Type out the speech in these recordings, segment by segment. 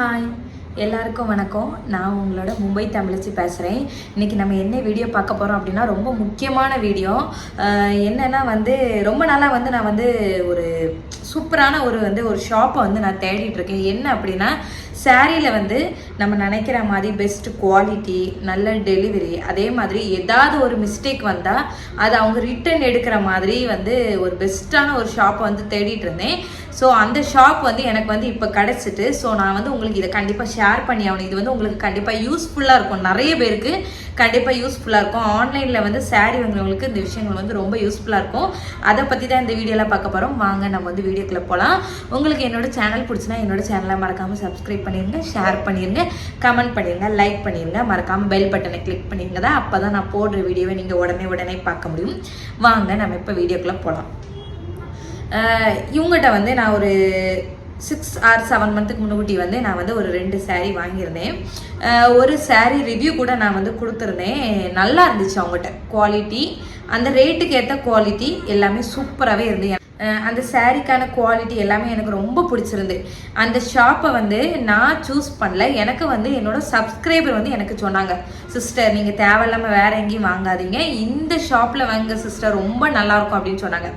Hi எல்லாருக்கும் வணக்கம். நான் உங்களோட மும்பை தமிழச்சி பேசுகிறேன் இன்றைக்கி நம்ம என்ன வீடியோ பார்க்க போகிறோம் அப்படின்னா ரொம்ப முக்கியமான வீடியோ என்னென்னா வந்து ரொம்ப நாளாக வந்து நான் வந்து ஒரு சூப்பரான ஒரு வந்து ஒரு ஷாப்பை வந்து நான் தேடிட்டு இருக்கேன். என்ன அப்படின்னா சாரியில் வந்து நம்ம நினைக்கிற மாதிரி பெஸ்ட் குவாலிட்டி நல்ல டெலிவரி அதே மாதிரி ஏதாவது ஒரு மிஸ்டேக் வந்தால் அது அவங்க ரிட்டர்ன் எடுக்கிற மாதிரி வந்து ஒரு பெஸ்ட்டான ஒரு ஷாப்பை வந்து தேடிட்டு இருந்தேன். ஸோ அந்த ஷாப் வந்து எனக்கு வந்து இப்போ கிடச்சிட்டு ஸோ நான் வந்து உங்களுக்கு இதை கண்டிப்பாக ஷேர் பண்ணி ஆகணும். இது வந்து உங்களுக்கு கண்டிப்பாக யூஸ்ஃபுல்லாக இருக்கும். நிறைய பேருக்கு கண்டிப்பாக யூஸ்ஃபுல்லாக இருக்கும். ஆன்லைனில் வந்து சாரி வாங்குறவங்களுக்கு இந்த விஷயங்கள் வந்து ரொம்ப யூஸ்ஃபுல்லாக இருக்கும். அதை பற்றி தான் இந்த வீடியோவில் பார்க்க போகிறோம் வாங்க நம்ம வந்து வீடியோக்குள்ளே போகலாம் உங்களுக்கு என்னோட சேனல் பிடிச்சினா என்னோட சேனலை மறக்காமல் சப்ஸ்கிரைப் பண்ணிடுங்க ஷேர் பண்ணிடுங்க கமெண்ட் பண்ணிடுங்க லைக் பண்ணிடுங்க மறக்காமல் பெல் பட்டனை கிளிக் பண்ணிடுங்க தான் அப்போ தான் நான் போடுற வீடியோவை நீங்கள் உடனே உடனே பார்க்க முடியும். வாங்க நம்ம இப்போ வீடியோக்குள்ளே போகலாம் இவங்ககிட்ட வந்து நான் ஒரு சிக்ஸ் ஆர் செவன் மந்த்துக்கு முன்னாடி வந்து நான் வந்து ஒரு ரெண்டு சேரீ வாங்கியிருந்தேன். ஒரு சேரீ ரிவ்யூ கூட நான் வந்து கொடுத்துருந்தேன். நல்லா இருந்துச்சு அவங்ககிட்ட. குவாலிட்டி அந்த ரேட்டுக்கு ஏற்ற குவாலிட்டி எல்லாமே சூப்பராகவே இருந்தது. அந்த சாரீக்கான குவாலிட்டி எல்லாமே எனக்கு ரொம்ப பிடிச்சிருந்து. அந்த ஷாப்பை வந்து நான் சூஸ் பண்ணல. எனக்கு வந்து என்னோட சப்ஸ்கிரைபர் வந்து எனக்கு சொன்னாங்க சிஸ்டர் நீங்கள் தேவையில்லாமல் வேற எங்கேயும் வாங்காதீங்க. இந்த ஷாப்பில் வாங்க சிஸ்டர் ரொம்ப நல்லாயிருக்கும் அப்படின்னு சொன்னாங்க.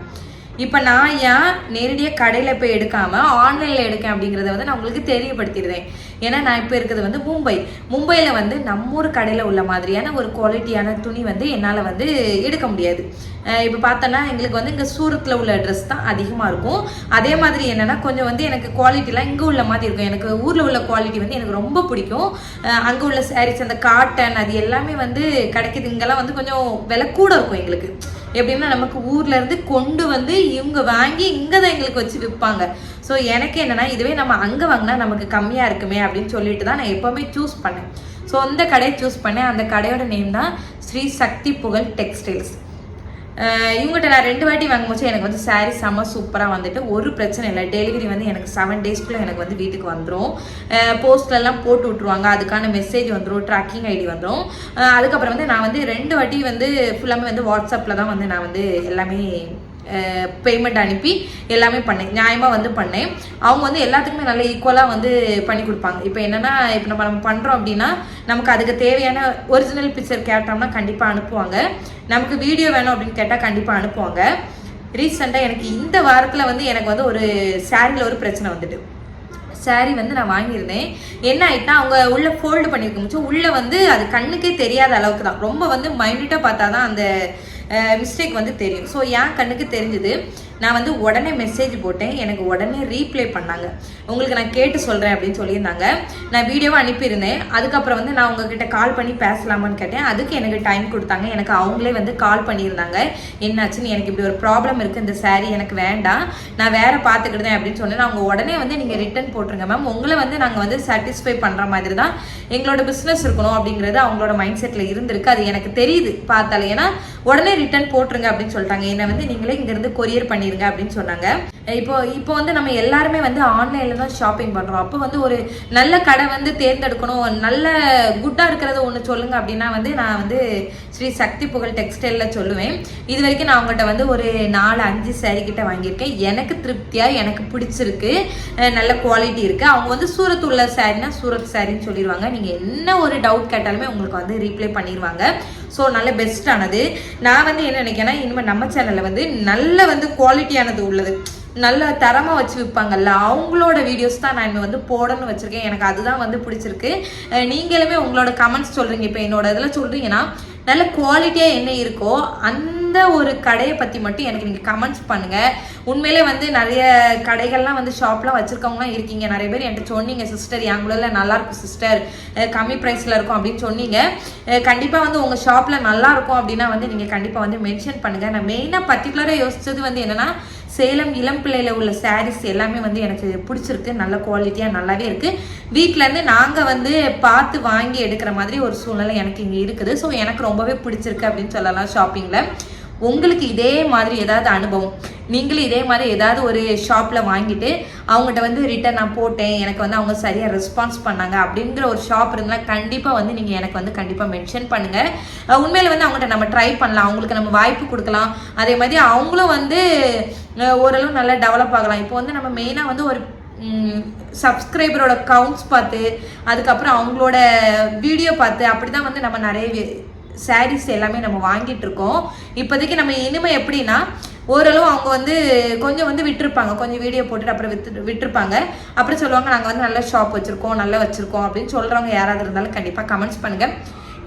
இப்போ நான் ஏன் நேரடியாக கடையில் போய் எடுக்காமல் ஆன்லைனில் எடுக்கேன் அப்படிங்கிறத வந்து நான் உங்களுக்கு தெரியப்படுத்திடுவேன் ஏன்னா நான் இப்போ இருக்கிறது வந்து மும்பை. மும்பையில் வந்து நம்ம ஊர் கடையில் உள்ள மாதிரியான ஒரு குவாலிட்டியான துணி வந்து என்னால் வந்து எடுக்க முடியாது. இப்போ பார்த்தோன்னா எங்களுக்கு வந்து இங்கே சூரத்தில் உள்ள ட்ரெஸ் தான் அதிகமாக இருக்கும். அதே மாதிரி என்னென்னா கொஞ்சம் வந்து எனக்கு குவாலிட்டிலாம் இங்கே உள்ள மாதிரி இருக்கும். எனக்கு ஊரில் உள்ள குவாலிட்டி வந்து எனக்கு ரொம்ப பிடிக்கும். அங்கே உள்ள சாரீஸ் அந்த காட்டன் அது எல்லாமே வந்து கிடைக்குது. இங்கெல்லாம் வந்து கொஞ்சம் விலை கூட இருக்கும் எங்களுக்கு. எப்படின்னா நமக்கு ஊர்ல இருந்து கொண்டு வந்து இவங்க வாங்கி இங்கே தான் எங்களுக்கு வச்சு விற்பாங்க ஸோ எனக்கு என்னன்னா இதுவே நம்ம அங்கே வாங்கினா நமக்கு கம்மியாக இருக்குமே அப்படின்னு சொல்லிட்டு தான் நான் எப்போவுமே சூஸ் பண்ணேன். ஸோ அந்த கடையை சூஸ் பண்ணேன். அந்த கடையோட நேம் தான் ஸ்ரீ சக்தி புகழ் டெக்ஸ்டைல்ஸ் இவங்ககிட்ட நான் ரெண்டு வாட்டி வாங்கும்போது எனக்கு வந்து சாரீ செம்ம சூப்பராக வந்துட்டு ஒரு பிரச்சனை இல்லை. டெலிவரி வந்து எனக்கு செவன் டேஸ்க்குள்ளே எனக்கு வந்து வீட்டுக்கு வந்துடும் போஸ்ட்லலாம் போட்டு விட்ருவாங்க அதுக்கான மெசேஜ் வந்துடும் ட்ராக்கிங் ஐடி வந்துடும் அதுக்கப்புறம் வந்து நான் வந்து ரெண்டு வாட்டி வந்து ஃபுல்லாமே வந்து வாட்ஸ்அப்பில் தான் வந்து நான் வந்து எல்லாமே பேமெண்ட் அனுப்பி எல்லாமே பண்ணேன். நியாயமாக வந்து பண்ணேன். அவங்க வந்து எல்லாத்துக்குமே நல்ல ஈக்குவலாக வந்து பண்ணி கொடுப்பாங்க. இப்போ என்னென்னா இப்போ நம்ம நம்ம பண்ணுறோம் அப்படின்னா நமக்கு அதுக்கு தேவையான ஒரிஜினல் பிக்சர் கேட்டோம்னா கண்டிப்பாக அனுப்புவாங்க. நமக்கு வீடியோ வேணும் அப்படின்னு கேட்டால் கண்டிப்பாக அனுப்புவாங்க. ரீசெண்டாக எனக்கு இந்த வாரத்தில் வந்து எனக்கு வந்து ஒரு சாரியில் ஒரு பிரச்சனை வந்துட்டு. saree வந்து நான் வாங்கியிருந்தேன். என்ன ஆயிட்டா அவங்க உள்ளே ஃபோல்டு பண்ணியிருக்க முடிச்சு உள்ளே வந்து அது கண்ணுக்கே தெரியாத அளவுக்கு தான். ரொம்ப வந்து மைன்யூட்டாக பார்த்தா தான் அந்த மிஸ்டேக் வந்து தெரியும். ஸோ என் கண்ணுக்கு தெரிஞ்சுது நான் வந்து உடனே மெசேஜ் போட்டேன். எனக்கு உடனே ரீப்ளை பண்ணாங்க. உங்களுக்கு நான் கேட்டு சொல்கிறேன் அப்படின்னு சொல்லியிருந்தாங்க. நான் வீடியோவை அனுப்பியிருந்தேன். அதுக்கப்புறம் வந்து நான் உங்ககிட்ட கால் பண்ணி பேசலாமான்னு கேட்டேன். அதுக்கு எனக்கு டைம் கொடுத்தாங்க. எனக்கு அவங்களே வந்து கால் பண்ணியிருந்தாங்க. என்னாச்சுன்னு எனக்கு இப்படி ஒரு ப்ராப்ளம் இருக்குது இந்த சாரீ எனக்கு வேண்டாம். நான் வேற பார்த்துக்கிட்டேன் அப்படின்னு சொன்னேன். அவங்க உடனே வந்து நீங்கள் ரிட்டர்ன் போட்டுருங்க மேம் உங்களை வந்து நாங்கள் வந்து சாட்டிஸ்ஃபை பண்ணுற மாதிரி தான் எங்களோட பிஸ்னஸ் இருக்கணும் அப்படிங்கிறது அவங்களோட மைண்ட் செட்டில் இருந்திருக்கு. அது எனக்கு தெரியுது பார்த்தாலே. ஏன்னா உடனே ரிட்டர்ன் போட்டுருங்க அப்படின்னு சொல்லிட்டாங்க. என்னை வந்து நீங்களே இங்கேருந்து கொரியர் பண்ணிருங்க அப்படின்னு சொன்னாங்க. இப்போ இப்போ வந்து நம்ம எல்லாருமே வந்து ஆன்லைனில் தான் ஷாப்பிங் பண்ணுறோம் அப்போ வந்து ஒரு நல்ல கடை வந்து தேர்ந்தெடுக்கணும். நல்ல குட்டாக இருக்கிறத ஒன்று சொல்லுங்க அப்படின்னா வந்து நான் வந்து ஸ்ரீ சக்தி புகழ் டெக்ஸ்டைலில் சொல்லுவேன். இது வரைக்கும் நான் அவங்ககிட்ட வந்து ஒரு நாலு அஞ்சு சேரீ கிட்ட வாங்கியிருக்கேன். எனக்கு திருப்தியாக எனக்கு பிடிச்சிருக்கு. நல்ல குவாலிட்டி இருக்குது அவங்க வந்து சூரத் உள்ள சாரினா சூரத் சாரின்னு சொல்லிடுவாங்க நீங்கள் என்ன ஒரு டவுட் கேட்டாலுமே உங்களுக்கு வந்து ரீப்ளை பண்ணிடுவாங்க ஸோ நல்ல பெஸ்ட்டானது நான் வந்து என்ன நினைக்கிறேன்னா இனிமேல் நம்ம சேனலில் வந்து நல்ல வந்து குவாலிட்டியானது உள்ளது. நல்ல தரமாக வச்சு விற்பாங்கல்ல அவங்களோட வீடியோஸ் தான் நான் இனிமேல் வந்து போடணும்னு வச்சுருக்கேன். எனக்கு அதுதான் வந்து பிடிச்சிருக்கு. நீங்களுமே உங்களோட கமெண்ட்ஸ் சொல்கிறீங்க இப்போ என்னோட இதில் சொல்கிறீங்கன்னா நல்ல குவாலிட்டியாக என்ன இருக்கோ அந்த ஒரு கடையை பற்றி மட்டும் எனக்கு நீங்கள் கமெண்ட்ஸ் பண்ணுங்கள் உண்மையிலே வந்து நிறைய கடைகள்லாம் வந்து ஷாப்லாம் வச்சுருக்கவங்களாம் இருக்கீங்க. நிறைய பேர் என்கிட்ட சொன்னீங்க சிஸ்டர் எங்களோட நல்லாயிருக்கும் சிஸ்டர் கம்மி ப்ரைஸில் இருக்கும் அப்படின்னு சொன்னீங்க. கண்டிப்பாக வந்து உங்கள் ஷாப்பில் நல்லாயிருக்கும் அப்படின்னா வந்து நீங்கள் கண்டிப்பாக வந்து மென்ஷன் பண்ணுங்கள் நான் மெயினாக பர்டிகுலராக யோசித்தது வந்து என்னென்னா சேலம் இளம் பிள்ளையில் உள்ள சாரீஸ் எல்லாமே வந்து எனக்கு பிடிச்சிருக்கு. நல்ல குவாலிட்டியாக நல்லாவே இருக்குது வீட்டிலேருந்து நாங்கள் வந்து பார்த்து வாங்கி எடுக்கிற மாதிரி ஒரு சூழ்நிலை எனக்கு இங்கே இருக்குது. ஸோ எனக்கு ரொம்பவே பிடிச்சிருக்கு அப்படின்னு சொல்லலாம் ஷாப்பிங்கில் உங்களுக்கு இதே மாதிரி ஏதாவது அனுபவம். நீங்களும் இதே மாதிரி ஏதாவது ஒரு ஷாப்பில் வாங்கிட்டு அவங்ககிட்ட வந்து ரிட்டர்ன் நான் போட்டேன் எனக்கு வந்து அவங்க சரியாக ரெஸ்பான்ஸ் பண்ணாங்க அப்படிங்கிற ஒரு ஷாப் இருந்தால் கண்டிப்பாக வந்து நீங்கள் எனக்கு வந்து கண்டிப்பாக மென்ஷன் பண்ணுங்கள் உண்மையில் வந்து அவங்ககிட்ட நம்ம ட்ரை பண்ணலாம். அவங்களுக்கு நம்ம வாய்ப்பு கொடுக்கலாம். அதே மாதிரி அவங்களும் வந்து ஓரளவு நல்லா டெவலப் ஆகலாம். இப்போ வந்து நம்ம மெயினாக வந்து ஒரு சப்ஸ்கிரைபரோட கவுண்ட்ஸ் பார்த்து அதுக்கப்புறம் அவங்களோட வீடியோ பார்த்து அப்படி தான் வந்து நம்ம நிறைய சாரீஸ் எல்லாமே நம்ம வாங்கிட்டு இருக்கோம். இப்போதைக்கு நம்ம இனிமே எப்படின்னா ஓரளவு அவங்க வந்து கொஞ்சம் வந்து விட்டுருப்பாங்க. கொஞ்சம் வீடியோ போட்டுட்டு அப்புறம் வித்து விட்டுருப்பாங்க. அப்புறம் சொல்லுவாங்க நாங்கள் வந்து நல்ல ஷாப் வச்சுருக்கோம் நல்லா வச்சுருக்கோம் அப்படின்னு சொல்கிறவங்க யாராவது இருந்தாலும் கண்டிப்பாக கமெண்ட்ஸ் பண்ணுங்கள்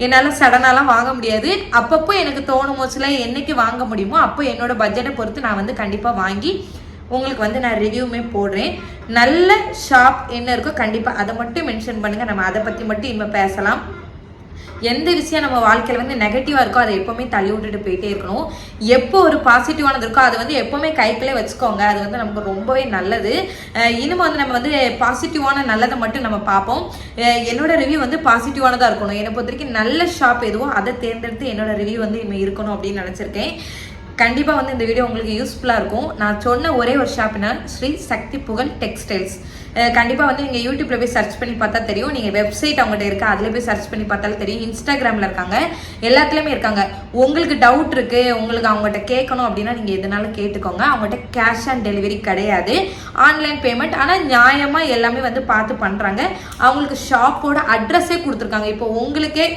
என்னால் சடனாலாம் வாங்க முடியாது. அப்பப்போ எனக்கு தோணும் சில என்னைக்கு வாங்க முடியுமோ அப்போ என்னோடய பட்ஜெட்டை பொறுத்து நான் வந்து கண்டிப்பாக வாங்கி உங்களுக்கு வந்து நான் ரிவ்யூமே போடுறேன். நல்ல ஷாப் என்ன இருக்கோ கண்டிப்பாக அதை மட்டும் மென்ஷன் பண்ணுங்கள் நம்ம அதை பற்றி மட்டும் இனிமேல் பேசலாம். எந்த விஷயம் நம்ம வாழ்க்கையில் வந்து நெகட்டிவாக இருக்கோ அதை எப்போவுமே தள்ளி விட்டுட்டு போயிட்டே இருக்கணும். எப்போ ஒரு பாசிட்டிவானது இருக்கோ அதை வந்து எப்போவுமே கைக்குள்ளே வச்சுக்கோங்க. அது வந்து நமக்கு ரொம்பவே நல்லது. இனிமே வந்து நம்ம வந்து பாசிட்டிவான நல்லதை மட்டும் நம்ம பார்ப்போம். என்னோட ரிவ்யூ வந்து பாசிட்டிவானதாக இருக்கணும். என்னை பொறுத்த வரைக்கும் நல்ல ஷாப் எதுவோ அதை தேர்ந்தெடுத்து என்னோட ரிவ்யூ வந்து இனிமேல் இருக்கணும் அப்படின்னு நினச்சிருக்கேன். கண்டிப்பாக வந்து இந்த வீடியோ உங்களுக்கு யூஸ்ஃபுல்லாக இருக்கும். நான் சொன்ன ஒரே ஒரு ஷாப்னா ஸ்ரீ சக்தி புகழ் டெக்ஸ்டைல்ஸ் கண்டிப்பாக வந்து நீங்கள் யூடியூப்பில் போய் சர்ச் பண்ணி பார்த்தா தெரியும். நீங்கள் வெப்சைட் அவங்ககிட்ட இருக்கு அதில் போய் சர்ச் பண்ணி பார்த்தாலும் தெரியும். இன்ஸ்டாகிராமில் இருக்காங்க. எல்லாத்துலேயுமே இருக்காங்க. உங்களுக்கு டவுட் இருக்குது உங்களுக்கு அவங்ககிட்ட கேட்கணும் அப்படின்னா நீங்கள் எதனாலும் கேட்டுக்கோங்க. அவங்ககிட்ட கேஷ் ஆன் டெலிவரி கிடையாது. ஆன்லைன் பேமெண்ட் ஆனால் நியாயமாக எல்லாமே வந்து பார்த்து பண்ணுறாங்க அவங்களுக்கு ஷாப்போட அட்ரஸே கொடுத்துருக்காங்க. இப்போ உங்களுக்கே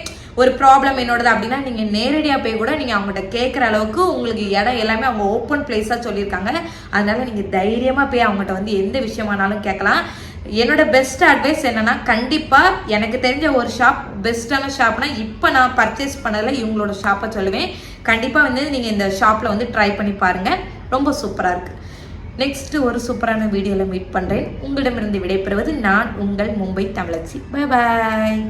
ஒரு ப்ராப்ளம் என்னோடது அப்படின்னா நீங்கள் நேரடியாக போய் கூட நீங்கள் அவங்ககிட்ட கேட்குற அளவுக்கு உங்களுக்கு இடம் எல்லாமே அவங்க ஓப்பன் பிளேஸாக சொல்லியிருக்காங்க. அதனால நீங்கள் தைரியமாக போய் அவங்ககிட்ட வந்து எந்த விஷயமானாலும் கேட்கலாம். என்னோட பெஸ்ட் அட்வைஸ் என்னன்னா கண்டிப்பாக எனக்கு தெரிஞ்ச ஒரு ஷாப் பெஸ்ட்டான ஷாப்னா இப்போ நான் பர்ச்சேஸ் பண்ணதில் இவங்களோட ஷாப்பை சொல்லுவேன். கண்டிப்பாக வந்து நீங்கள் இந்த ஷாப்பில் வந்து ட்ரை பண்ணி பாருங்கள் ரொம்ப சூப்பராக இருக்குது நெக்ஸ்ட் ஒரு சூப்பரான வீடியோவில் மீட் பண்ணுறேன் உங்களிடமிருந்து விடைபெறுவது நான் உங்கள் மும்பை தமிழச்சி. Bye bye